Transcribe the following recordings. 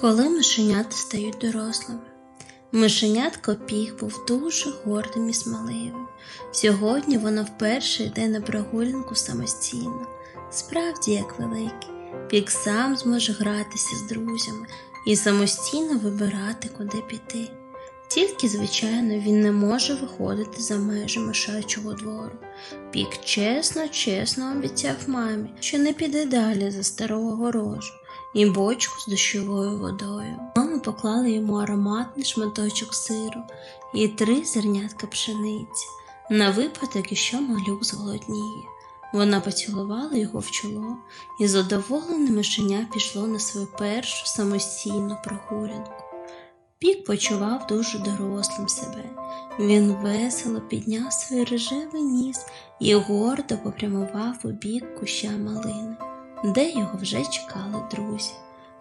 Коли мишенята стають дорослими. Мишенятко Піг був дуже гордим і сміливим. Сьогодні воно вперше йде на прогулянку самостійно. Справді, як великий, Пік сам зможе гратися з друзями і самостійно вибирати, куди піти. Тільки, звичайно, він не може виходити за межі мишачого двору. Пік чесно, чесно обіцяв мамі, що не піде далі за старого горожу і бочку з дощовою водою. Мама поклала йому ароматний шматочок сиру і три зернятка пшениці на випадок, якщо малюк зголодніє. Вона поцілувала його в чоло, і задоволене мишеня пішло на свою першу самостійну прогулянку. Пік почував дуже дорослим себе. Він весело підняв свій рожевий ніс і гордо попрямував у бік куща малини, де його вже чекали друзі.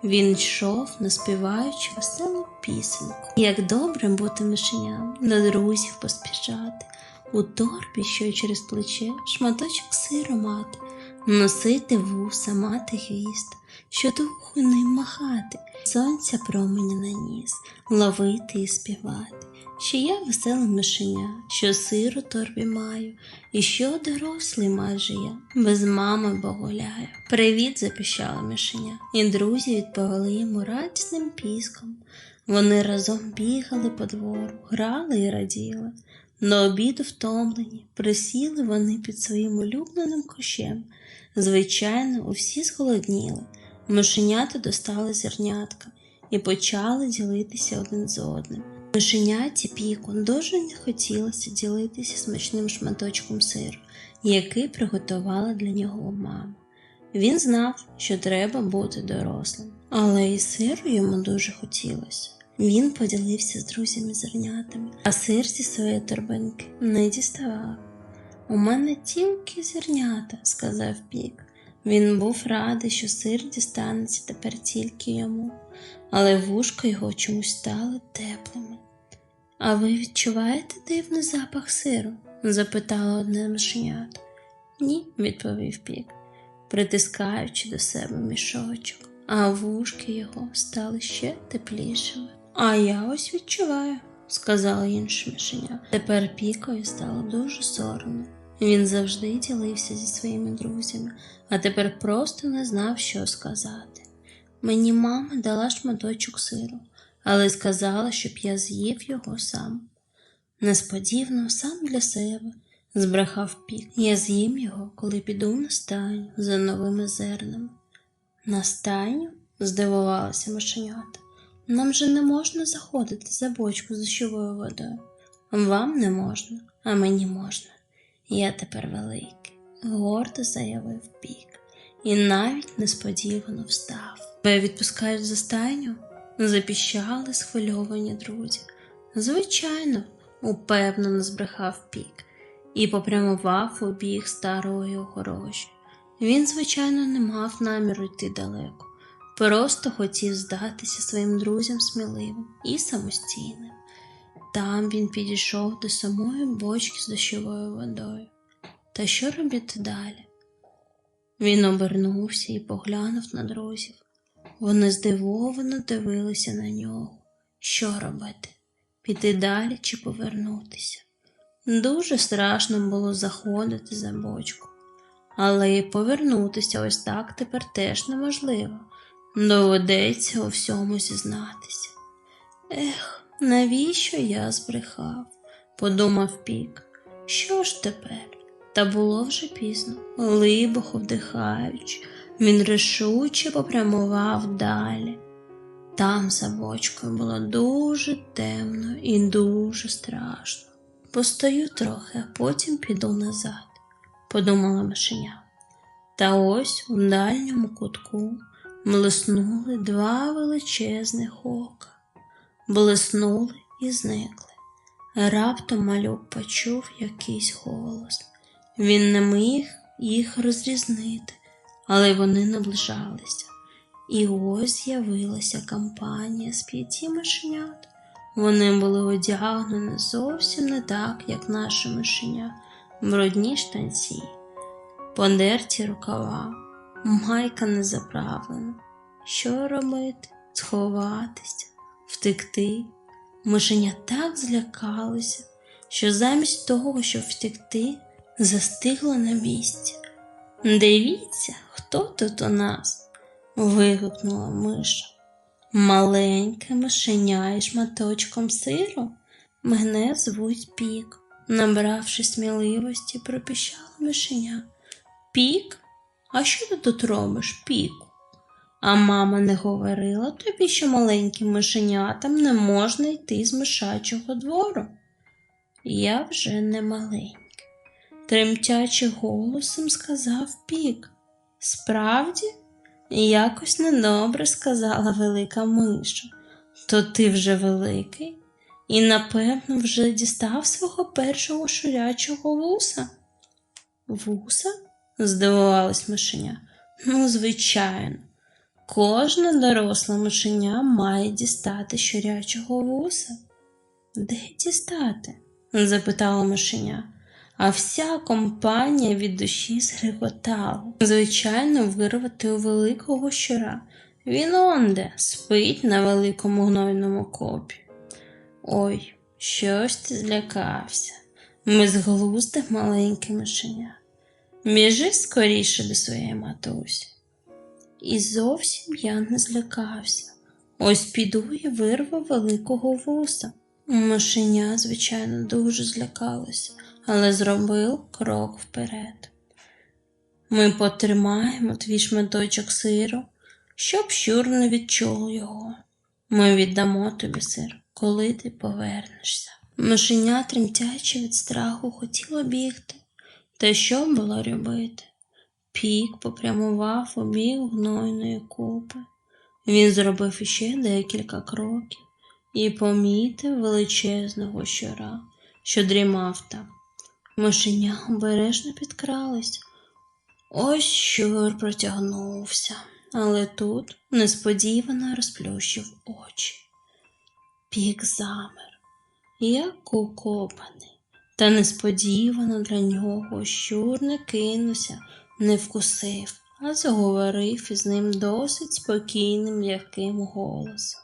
Він йшов, наспіваючи веселу пісеньку. Як добре бути мишеням, до друзів поспішати, у торбі, що через плече, шматочок сиру мати, носити вуса, мати хвіст, що духу ним махати, сонця промені на ніс, ловити і співати. Що я весела мишеня, що сиру торбі маю, і що дорослий майже я, без мами погуляю. Привіт, запіщала мишеня, і друзі відповіли йому радісним піском. Вони разом бігали по двору, грали і раділи. На обіду втомлені, присіли вони під своїм улюбленим кущем. Звичайно, усі зголодніли. Мишенята достали зернятка і почали ділитися один з одним. Мишеняті піку дуже не хотілося ділитися смачним шматочком сиру, який приготувала для нього мама. Він знав, що треба бути дорослим, але і сиру йому дуже хотілося. Він поділився з друзями зернятами, а сир зі своєї торбинки не діставав. У мене тільки зернята, сказав пік. Він був радий, що сир дістанеться тепер тільки йому, але вушка його чомусь стали теплими. А ви відчуваєте дивний запах сиру? запитала одне мишенят. Ні, відповів пік, притискаючи до себе мішочок, а вушки його стали ще теплішими. А я ось відчуваю, сказала інша мишеня. Тепер пікові стало дуже соромно. Він завжди ділився зі своїми друзями, а тепер просто не знав, що сказати. Мені мама дала шматочок сиру, але сказала, щоб я з'їв його сам. Несподівано сам для себе збрехав пік. Я з'їм його, коли піду на стайню за новими зернами. На стайню? здивувалася мишенята. Нам же не можна заходити за бочку з дощовою водою. Вам не можна, а мені можна. Я тепер великий, гордо заявив пік, і навіть несподівано встав. Ви відпускають за стайню? запіщали схвильовані друзі. Звичайно, упевнено збрехав пік і попрямував у бік старої огорожі. Він, звичайно, не мав наміру йти далеко, просто хотів здатися своїм друзям сміливим і самостійним. Там він підійшов до самої бочки з дощовою водою. Та що робити далі? Він обернувся і поглянув на друзів. Вони здивовано дивилися на нього. Що робити? Піти далі чи повернутися? Дуже страшно було заходити за бочку, але й повернутися ось так тепер теж неможливо. Доведеться у всьому зізнатися. Ех, навіщо я збрехав? подумав пік. Що ж тепер? Та було вже пізно, глибоко вдихаючи, він рішуче попрямував далі. Там за бочкою було дуже темно і дуже страшно. Постою трохи, а потім піду назад, подумала мишеня. Та ось у дальньому кутку блиснули два величезних ока, блиснули і зникли. Раптом малюк почув якийсь голос. Він не міг їх розрізнити, але вони наближалися. І ось з'явилася компанія з п'яті мишенят. Вони були одягнені зовсім не так, як наші мишеня, брудні штанці, подерті рукава, майка не заправлена. Що робити? сховатися, втекти. Мишеня так злякалося, що замість того, щоб втекти, застигло на місці. Дивіться, хто тут у нас? вигукнула миша. Маленьке мишеня із шматочком сиру. Мене звуть Пік. Набравши сміливості, пропіщала мишеня. Пік? А що ти тут робиш, Піку? А мама не говорила тобі, що маленьким мишенятам не можна йти з мишачого двору. Я вже не маленький. Тремтячи голосом сказав Пік. Справді, якось недобре сказала велика миша. То ти вже великий і, напевно, вже дістав свого першого шурячого вуса. Вуса? здивувалась мишеня. Ну, звичайно. Кожна доросла мишеня має дістати щурячого вуса. Де дістати? запитала мишеня, а вся компанія від душі згриготала. Звичайно, вирвати у великого щура. Він онде спить на великому гнойному копі. Ой, щось ти злякався. Ми зглузде маленьке мишеня. Біжи скоріше до своєї матусі. І зовсім я не злякався. Ось піду і вирву великого вуса. Мишеня, звичайно, дуже злякалося, але зробив крок вперед. Ми потримаємо твій шматочок сиру, щоб щур не відчув його. Ми віддамо тобі сир, коли ти повернешся. Мишеня, тремтячи від страху, хотіло бігти. Та що було робити? Пік попрямував у бік гнойної купи. Він зробив іще декілька кроків і помітив величезного щура, що дрімав там. Мишеня обережно підкралась. Ось щур протягнувся, але тут несподівано розплющив очі. Пік замер, як укопаний. Та несподівано для нього щур не кинувся, не вкусив, а заговорив із ним досить спокійним м'яким голосом.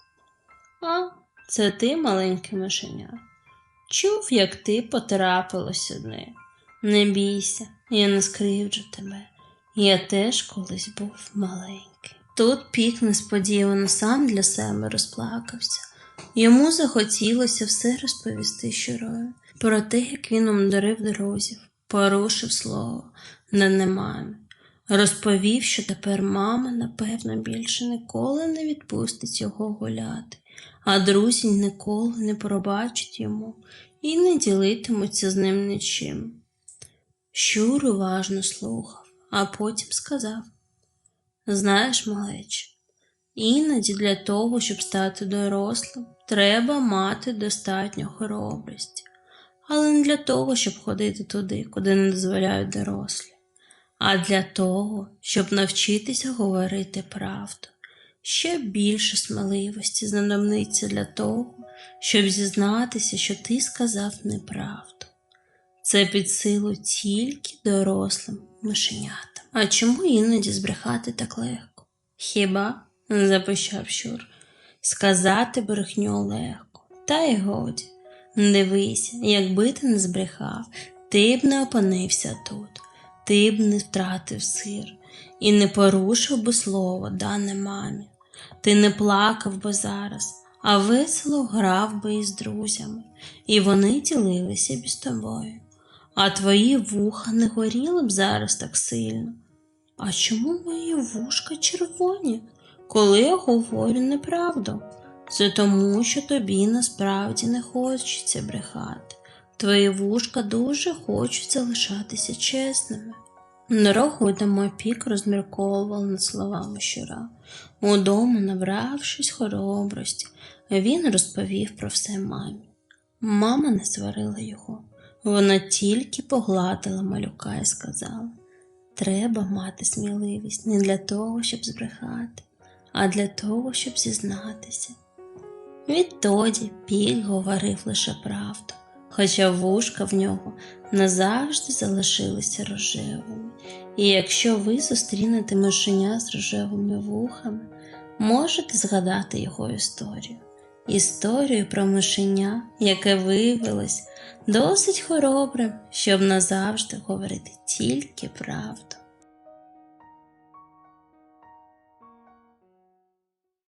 А, це ти, маленьке мишеня. Чув, як ти потрапила сюди. Не бійся, я не скривджу тебе. Я теж колись був маленький. Тут пік несподівано сам для себе розплакався. Йому захотілося все розповісти щурою про те, як він умдарив друзів, порушив слово, дане мамі. Розповів, що тепер мама, напевно, більше ніколи не відпустить його гуляти, а друзі ніколи не пробачать йому і не ділитимуться з ним нічим. Щур уважно слухав, а потім сказав: Знаєш, малеч, іноді для того, щоб стати дорослим, треба мати достатньо хоробрості, але не для того, щоб ходити туди, куди не дозволяють дорослі, а для того, щоб навчитися говорити правду. Ще більше сміливості знадобиться для того, щоб зізнатися, що ти сказав неправду. Це під силу тільки дорослим мишенятам. А чому іноді збрехати так легко? Хіба? запищав Щур. Сказати брехню легко, та й годі. Дивися, якби ти не збрехав, ти б не опинився тут, ти б не втратив сир і не порушив би слово дане мамі. Ти не плакав би зараз, а весело грав би із друзями, і вони ділилися б з тобою. А твої вуха не горіли б зараз так сильно. А чому мої вушка червоні, коли я говорю неправду? Це тому, що тобі насправді не хочеться брехати. Твої вушка дуже хочуть залишатися чесними. Дорогою домой пік розмірковував над словами щура. Удома, набравшись хоробрості, він розповів про все мамі. Мама не сварила його. Вона тільки погладила малюка і сказала: Треба мати сміливість не для того, щоб збрехати, а для того, щоб зізнатися. Відтоді пік говорив лише правду, хоча вушка в нього назавжди залишилися рожевими. І якщо ви зустрінете мишеня з рожевими вухами, можете згадати його історію. Історію про мишеня, яке виявилось досить хоробрим, щоб назавжди говорити тільки правду.